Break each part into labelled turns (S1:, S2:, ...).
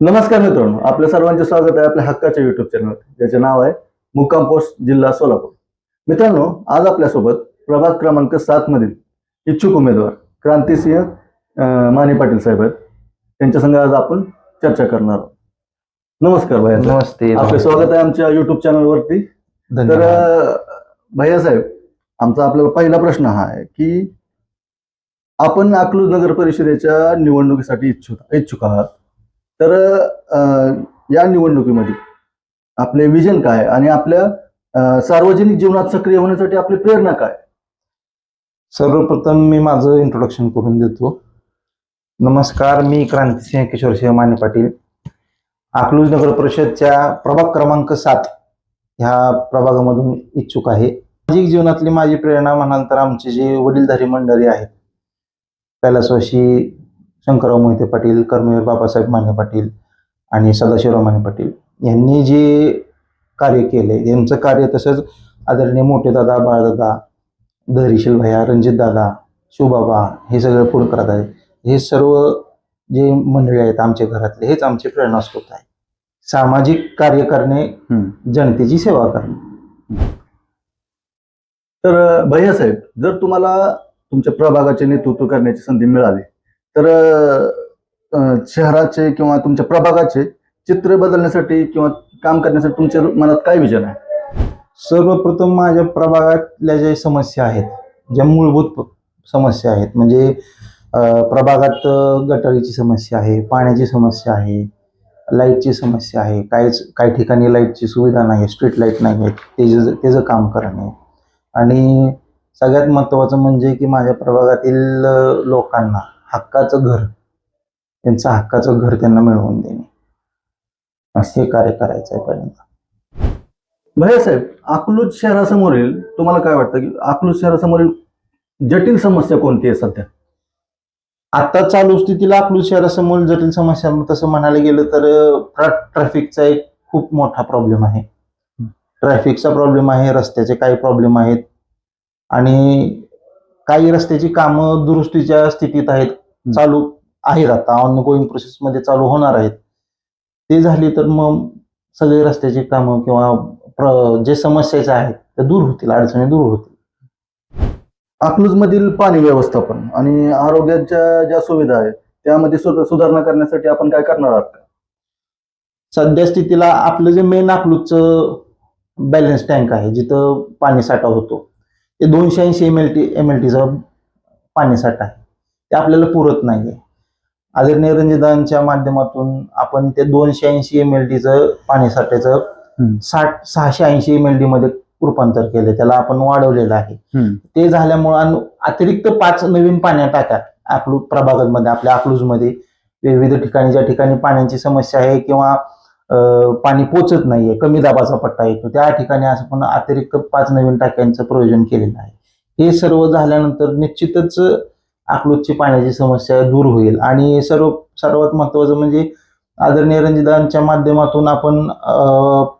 S1: नमस्कार मित्रांनो आपल्या सर्वांचे स्वागत आहे आपल्या हक्काच्या युट्यूब चॅनल ज्याचे नाव आहे मुक्काम पोस्ट जिल्हा सोलापूर. मित्रांनो आज आपल्यासोबत प्रभाग क्रमांक सात मधील इच्छुक उमेदवार क्रांतिसिंह माने पाटील साहेब आहेत. त्यांच्या संग आज आपण चर्चा करणार आहोत. नमस्कार भैया
S2: नमस्ते
S1: आपले स्वागत आहे आमच्या युट्यूब चॅनलवरती तर भैया साहेब आमचा आपल्याला पहिला प्रश्न हा आहे की आपण अकलूज नगर परिषदेच्या निवडणुकीसाठी इच्छुक इच्छुक आहात. तर या निवडणुकीमध्ये आपले विजन काय आणि आपल्या सार्वजनिक जीवनात सक्रिय होण्यासाठी आपली प्रेरणा काय?
S2: सर्वप्रथम मी माझं इंट्रोडक्शन करून देतो. नमस्कार मी क्रांतीसिंह किशोर सिंह माने पाटील. अकलूज नगर परिषदच्या प्रभाग क्रमांक सात ह्या प्रभागामधून इच्छुक आहे. सामाजिक जीवनातली माझी प्रेरणा म्हणाल तर आमचे जे वडीलधारी मंडळी आहेत कैलासवाशी शंकरराव मोहिते पाटील कर्मवीर बाबासाहेब माने पाटील आणि सदाशिवराव माने पाटील यांनी जे कार्य केले यांचं कार्य तसंच आदरणीय मोठे दादा बाळदादा धैर्यशील भैया रणजित दादा शिवबाबा हे सगळे पुढे करत आहेत. हे सर्व जे मंडळी आहेत आमच्या घरातले हेच आमचे प्रेरणास्रोत आहे सामाजिक कार्य करणे जनतेची सेवा करणे.
S1: तर भैया साहेब जर तुम्हाला तुमच्या प्रभागाचे नेतृत्व करण्याची संधी मिळाली तर शहराचे किंवा तुमच्या प्रभागाचे चित्र बदलण्यासाठी किंवा काम करण्यासाठी तुमच्या मनात काय विजन आहे?
S2: सर्वप्रथम माझ्या प्रभागातल्या ज्या समस्या आहेत ज्या मूलभूत समस्या आहेत म्हणजे प्रभागात गटारीची समस्या आहे पाण्याची समस्या आहे लाईटची समस्या आहे काहीच काही ठिकाणी लाईटची सुविधा नाही आहे स्ट्रीट लाइट नाही आहेत त्याचं त्याचं काम करणे. आणि सगळ्यात महत्त्वाचं म्हणजे की माझ्या प्रभागातील लोकांना हक्काचं घर. त्यांचं हक्काचं घर त्यांना मिळवून देणे. असे कार्य करायचं आहे पहिल्यांदा.
S1: भैया साहेब अकलूज शहरासमोरील तुम्हाला काय वाटतं की अकलूज शहरासमोरील जटिल समस्या कोणती आहे सध्या?
S2: आता चालू स्थितीला अकलूज शहरासमोर जटिल समस्या तसं म्हणायला गेलं तर ट्रा- ट्रॅफिकचा एक खूप मोठा प्रॉब्लेम आहे. ट्रॅफिकचा प्रॉब्लेम आहे रस्त्याचे काही प्रॉब्लेम आहेत. आणि काही रस्त्याची कामं दुरुस्तीच्या स्थितीत आहेत चालू आहेत आता. ऑन गोईंग प्रोसेसमध्ये चालू होणार आहेत. ते झाली तर मग सगळे रस्त्याची कामं किंवा जे समस्याचे आहेत ते दूर होतील अडचणी दूर होतील.
S1: अकलूज मधील पाणी व्यवस्थापन आणि आरोग्याच्या ज्या सुविधा आहेत त्यामध्ये सुध- सुधारणा करण्यासाठी आपण काय करणार आहात? का?
S2: सध्या स्थितीला आपलं जे मेन अकलूजचं बॅलन्स टँक आहे जिथं पाणी साठा होतो. ते दोनशे ऐंशी M L T M L टीचा पाणी साठा आहे. ते आपल्याला पुरत नाही आहे आदरणीय रणजितांच्या माध्यमातून आपण ते दोनशे ऐंशी एम एल टीचं पाणी साठ्याचं
S1: हम्म.
S2: साठ सहाशे ऐंशी एम एल टी मध्ये रूपांतर केले त्याला आपण वाढवलेलं आहे. ते झाल्यामुळं अतिरिक्त पाच नवीन पाण्या टाक्या अकलूज प्रभागांमध्ये आपल्या अकलूजमध्ये. विविध ठिकाणी ज्या ठिकाणी पाण्याची समस्या आहे किंवा पाणी पोचत नाहीये कमी दाबाचा पट्टा येतो. त्या ठिकाणी असं पण अतिरिक्त पाच नवीन टाक्यांचं प्रयोजन केलेलं आहे. हे सर्व झाल्यानंतर निश्चितच अकलूजची पाण्याची समस्या दूर होईल. आणि सर्व सर्वात महत्वाचं म्हणजे आदरणीय रणजितांच्या माध्यमातून आपण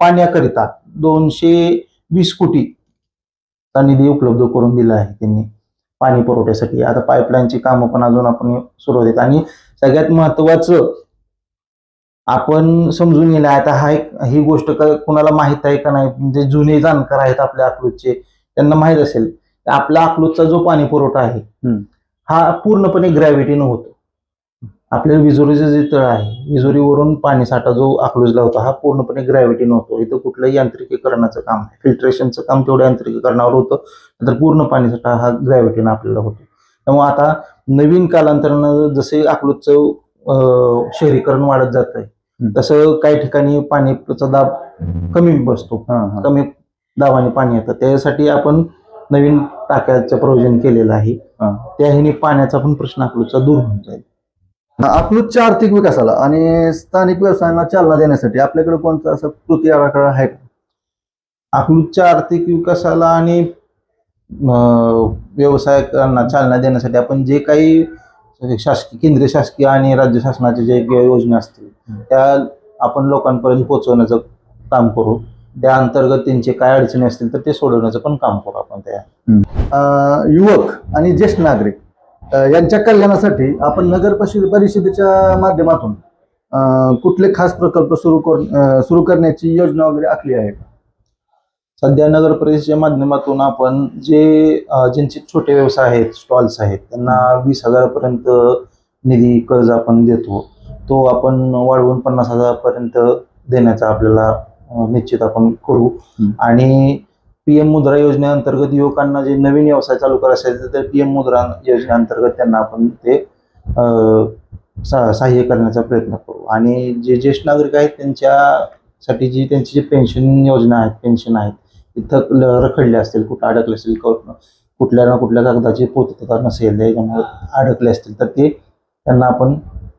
S2: पाण्याकरिता दोनशे वीस कोटीचा निधी उपलब्ध करून दिला आहे त्यांनी पाणी पुरवठ्यासाठी. आता पाईपलाईनची कामं पण अजून आपण सुरू आहेत. आणि सगळ्यात महत्वाचं आपण समजून गेलं आता हा एक ही गोष्ट कुणाला माहीत आहे का नाही? म्हणजे जुने जाणकार आहेत आपल्या अकलूजचे त्यांना माहीत असेल. आपला अकलूजचा जो पाणी पुरवठा आहे. हा पूर्णपणे ग्रॅव्हिटीनं होतो आपल्या विजोरीचं जे तळ आहे विजोरीवरून पाणी साठा जो अकलूजला होता हा पूर्णपणे ग्रॅव्हिटीनं होतो इथं कुठलंही यांत्रिकीकरणाचं काम आहे फिल्ट्रेशनचं काम तेवढं यांत्रिकीकरणावर होतं. तर पूर्ण पाणी साठा हा ग्रॅव्हिटीनं आपल्याला होतो. त्यामुळे आता नवीन कालांतरानं जसे अकलूजचं शहरीकरण वाढत जात आहे. तसं काही ठिकाणी पाण्याचा दाब कमी बसतो. कमी दाबाने पाणी येतं त्यासाठी आपण नवीन टाक्याचं प्रयोजन केलेलं आहे
S1: हा.
S2: त्या ह्याने पाण्याचा पण प्रश्न अकलूजचा दूर होऊन जाईल
S1: अकलूजच्या आर्थिक विकासाला आणि स्थानिक व्यवसायांना चालना देण्यासाठी आपल्याकडे कोणता असं कृती आराखडा आहे का?
S2: अकलूजच्या आर्थिक विकासाला आणि अं, व्यवसायाला चालना देण्यासाठी आपण जे काही शासकीय केंद्रीय शासकीय आणि राज्य शासनाचे जे योजना असतील त्या आपण लोकांपर्यंत पोहोचवण्याचं काम करू. त्या अंतर्गत त्यांचे काय अडचणी असतील तर ते सोडवण्याचं पण काम करू आपण त्या.
S1: अं, युवक आणि ज्येष्ठ नागरिक यांच्या कल्याणासाठी आपण नगर परिषद- परिषदेच्या माध्यमातून कुठले खास प्रकल्प सुरू कर सुरू करण्याची योजना वगैरे आखली आहे
S2: सध्या नगर परिषदेच्या माध्यमातून आपण जे ज्यांचे छोटे व्यवसाय आहेत स्टॉल्स आहेत त्यांना वीस हजारापर्यंत निधी कर्ज आपण देतो. तो आपण वाढवून पन्नास हजारापर्यंत देण्याचा आपल्याला निश्चित आपण करू. आणि पीएम मुद्रा योजनेअंतर्गत युवकांना जे नवीन व्यवसाय चालू करायचे असेल तर पीएम मुद्रा योजनेअंतर्गत त्यांना आपण ते सहाय्य करण्याचा प्रयत्न करू आणि जे ज्येष्ठ नागरिक आहेत त्यांच्यासाठी जी त्यांची जी पेन्शन योजना आहेत पेन्शन आहेत तिथं रखडले असतील कुठं अडकले असतील कुठल्या ना कुठल्या कागदाची पूर्तता नसेल त्याच्यामुळे अडकले असतील तर ते त्यांना आपण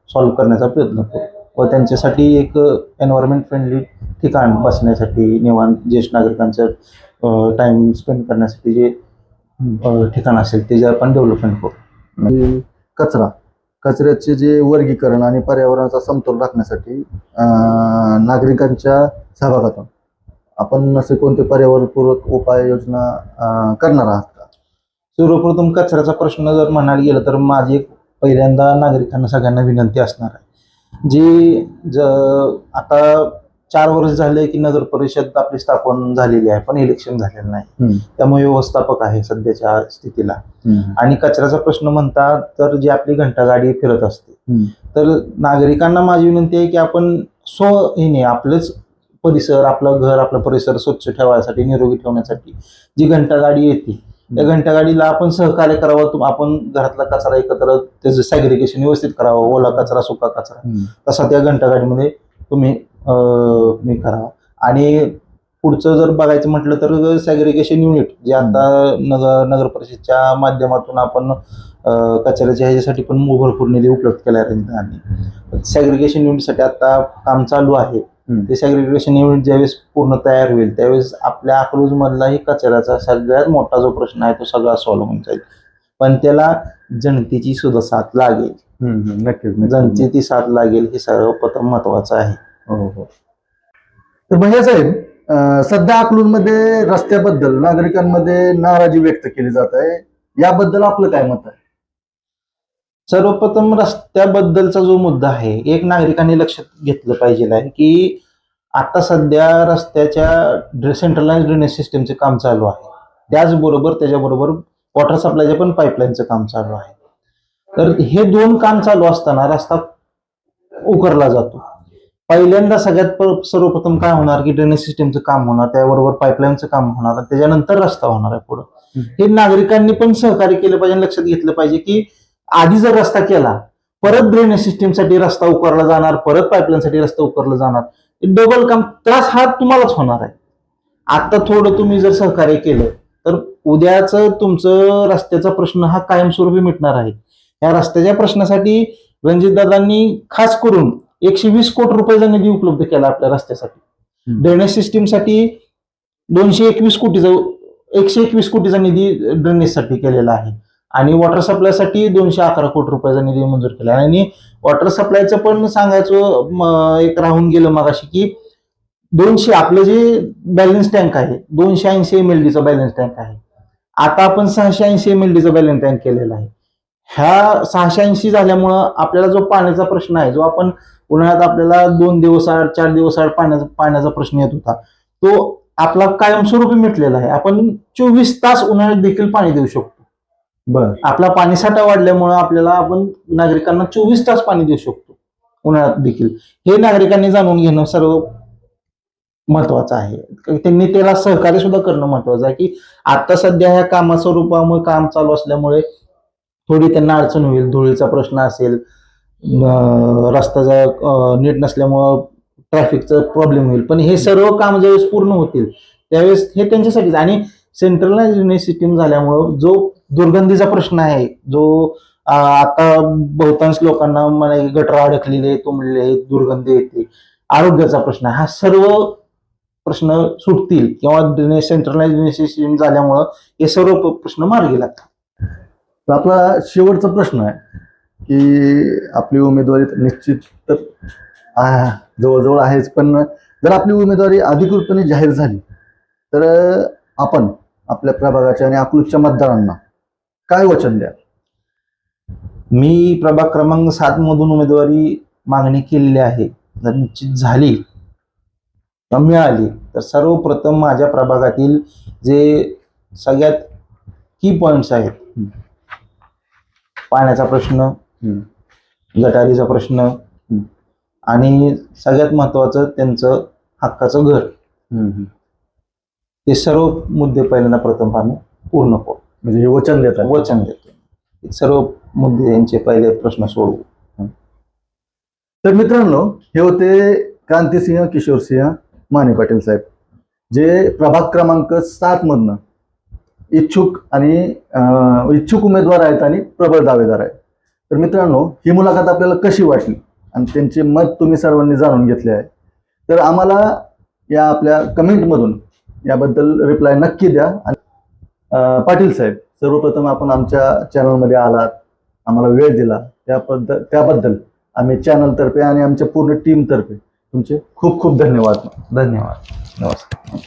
S2: सॉल्व्ह करण्याचा प्रयत्न करतो. व त्यांच्यासाठी एक एन्व्हायरमेंट फ्रेंडली ठिकाण बसण्यासाठी निवांत ज्येष्ठ नागरिकांचं टाइम स्पेंड करण्यासाठी जे ठिकाण असेल ते जे आपण डेव्हलपमेंट करू.
S1: कचरा कचऱ्याचे जे वर्गीकरण आणि पर्यावरणाचा समतोल राखण्यासाठी नागरिकांच्या सहभागातून आपण असे कोणते पर्यावरणपूरक उपाययोजना करणार आहात का?
S2: सर्वप्रथम कचऱ्याचा प्रश्न जर म्हणायला गेलं तर माझी एक पहिल्यांदा नागरिकांना सगळ्यांना विनंती असणार आहे. जी ज आता चार वर्ष झाले की नगर परिषद आपली स्थापन झालेली आहे पण इलेक्शन झालेलं नाही. त्यामुळे व्यवस्थापक आहे सध्याच्या स्थितीला. आणि कचऱ्याचा प्रश्न म्हणतात तर जी आपली घंटागाडी फिरत असते. तर नागरिकांना माझी विनंती आहे की आपण स्वहीने आपलंच परिसर आपलं घर आपला परिसर स्वच्छ ठेवण्यासाठी निरोगी ठेवण्यासाठी जी घंटागाडी येते त्या घंटागाडीला आपण सहकार्य करावं तुम- आपण घरातला कचरा एकत्र त्याचं सॅग्रिगेशन व्यवस्थित करावं ओला कचरा सुका कचरा. तसा त्या घंटागाडीमध्ये तुम्ही हे करावं. आणि पुढचं जर बघायचं म्हटलं तर सॅग्रिगेशन युनिट जे आता नगर नगर परिषदच्या माध्यमातून आपण कचऱ्याच्या ह्याच्यासाठी पण भरपूर निधी उपलब्ध केला आहे सॅग्रिगेशन युनिटसाठी आता काम चालू आहे. ते सॅग्रिगेशन युनिट ज्यावेळेस पूर्ण तयार होईल त्यावेळेस आपल्या अकलूज मधलाही कचऱ्याचा सगळ्यात मोठा जो प्रश्न आहे तो सगळा सॉल्व्ह होऊन जाईल. पण त्याला जनतेची सुद्धा साथ लागेल.
S1: नक्कीच.
S2: जनतेची साथ लागेल हे सर्वप्रथम महत्वाचं आहे.
S1: हो हो. तर भैया साहेब सध्या अकलूजमध्ये रस्त्याबद्दल नागरिकांमध्ये नाराजी व्यक्त केली जात आहे. याबद्दल आपलं काय मत आहे?
S2: सर्वप्रथम रस्त्याबद्दलचा जो मुद्दा आहे एक नागरिकांनी लक्षात घेतलं पाहिजे आहे की आता सध्या रस्त्याच्या सेंट्रलाइज ड्रेनेज सिस्टमचे काम चालू आहे. त्याचबरोबर त्याच्याबरोबर वॉटर सप्लायचे पण पाईपलाईनचं काम चालू आहे. तर हे दोन काम चालू असताना रस्ता उकरला जातो. पहिल्यांदा सगळ्यात सर्वप्रथम काय होणार की ड्रेनेज सिस्टमचं काम होणार त्याबरोबर पाईपलाईनचं काम होणार त्याच्यानंतर रस्ता होणार आहे पुढं. हे नागरिकांनी पण सहकार्य केलं पाहिजे आणि लक्षात घेतलं पाहिजे की आधी जर रस्ता केला परत ड्रेनेज सिस्टीमसाठी रस्ता उकरला जाणार परत पाईपलाईनसाठी रस्ता उकरला जाणार डबल काम त्रास हा तुम्हालाच होणार आहे. आता थोडं तुम्ही जर सहकार्य केलं तर उद्याच तुमचं रस्त्याचा प्रश्न हा कायमस्वरूपी मिटणार आहे. या रस्त्याच्या प्रश्नासाठी रणजितदादांनी खास करून एकशे वीस कोटी रुपयाचा निधी उपलब्ध केला आपल्या रस्त्यासाठी. ड्रेनेज सिस्टीमसाठी दोनशे एकवीस कोटीचा एकशे एकवीस कोटीचा निधी ड्रेनेजसाठी केलेला आहे. आणि वॉटर सप्लायसाठी दोनशे अकरा कोटी रुपयाचा निधी मंजूर केला. आहे आणि वॉटर सप्लायचं पण सांगायचं एक राहून गेलं मगाशी की दोनशे आपलं जे बॅलन्स टँक आहे दोनशे ऐंशी एम एल डीचा बॅलन्स टँक आहे. आता आपण सहाशे ऐंशी एम एल डीचा बॅलन्स टँक केलेला आहे. ह्या सहाशे ऐंशी झाल्यामुळं आपल्याला जो पाण्याचा प्रश्न आहे जो आपण उन्हाळ्यात आपल्याला दोन दिवस आड चार दिवस आड पाण्याचा पाण्याचा प्रश्न येत होता तो आपला कायमस्वरूपी मिटलेला आहे. आपण चोवीस तास उन्हाळ्यात देखील पाणी देऊ शकतो.
S1: बर.
S2: आपला पाणीसाठा वाढल्यामुळं आपल्याला आपण नागरिकांना चोवीस तास पाणी देऊ शकतो. उन्हाळ्यात देखील. हे नागरिकांनी जाणून घेणं सर्व महत्वाचं आहे. त्यांनी त्याला सहकार्य सुद्धा करणं महत्वाचं आहे की आता सध्या ह्या कामाच्या रूपामुळे काम चालू असल्यामुळे थोडी त्यांना अडचण होईल. धुळीचा प्रश्न असेल रस्ता रस्त्याचा नीट नसल्यामुळं ट्रॅफिकचा प्रॉब्लेम होईल. पण हे सर्व काम ज्यावेळेस पूर्ण होतील त्यावेळेस हे त्यांच्यासाठीच. आणि सेंट्रलाइज सिस्टीम झाल्यामुळं जो दुर्गंधीचा प्रश्न आहे. जो आता बहुतांश लोकांना मला गटर अडकलेले तुंबलेले दुर्गंधी येते. आरोग्याचा प्रश्न हा सर्व प्रश्न सुटतील किंवा सेंट्रलाइज ड्रेनेज सिस्टीम झाल्यामुळं हे सर्व प्रश्न मार्गी लागतात.
S1: तर आपला शेवटचा प्रश्न आहे की आपली उमेदवारी निश्चित तर जवळजवळ आहेच. पण जर आपली उमेदवारी अधिकृतपणे जाहीर झाली तर आपण आपल्या प्रभागाच्या आणि अकलूजच्या मतदारांना काय वचन द्या
S2: मी प्रभाग क्रमांक सात मधून उमेदवारी मागणी केलेली आहे जर निश्चित झाली मिळाली तर सर्वप्रथम माझ्या प्रभागातील जे सगळ्यात की पॉइंट्स आहेत. पाण्याचा प्रश्न. गटारीचा प्रश्न आणि सगळ्यात महत्वाचं त्यांचं हक्काचं घर ते सर्व मुद्दे पहिल्यांदा प्रथम आम्ही पूर्ण करू
S1: म्हणजे हे वचन देतात.
S2: वचन देतो. हे सर्व मुद्दे यांचे पहिले प्रश्न सोडवू
S1: तर मित्रांनो हे होते क्रांतिसिंह किशोरसिंह माने पाटील साहेब जे प्रभाग क्रमांक सात मधनं इच्छुक आणि इच्छुक उमेदवार आहेत आणि प्रबळ दावेदार आहेत. तर मित्रांनो ही मुलाखत आपल्याला कशी वाटली? आणि त्यांचे मत तुम्ही सर्वांनी जाणून घेतले आहे. तर आम्हाला या आपल्या कमेंटमधून याबद्दल रिप्लाय नक्की द्या पाटील साहेब सर्वप्रथम आपण आमच्या चॅनलमध्ये आलात. आम्हाला वेळ दिला. त्याबद्दल त्याबद्दल आम्ही चॅनलतर्फे आणि आमच्या पूर्ण टीमतर्फे तुमचे खूप खूप धन्यवाद.
S2: धन्यवाद. नमस्कार.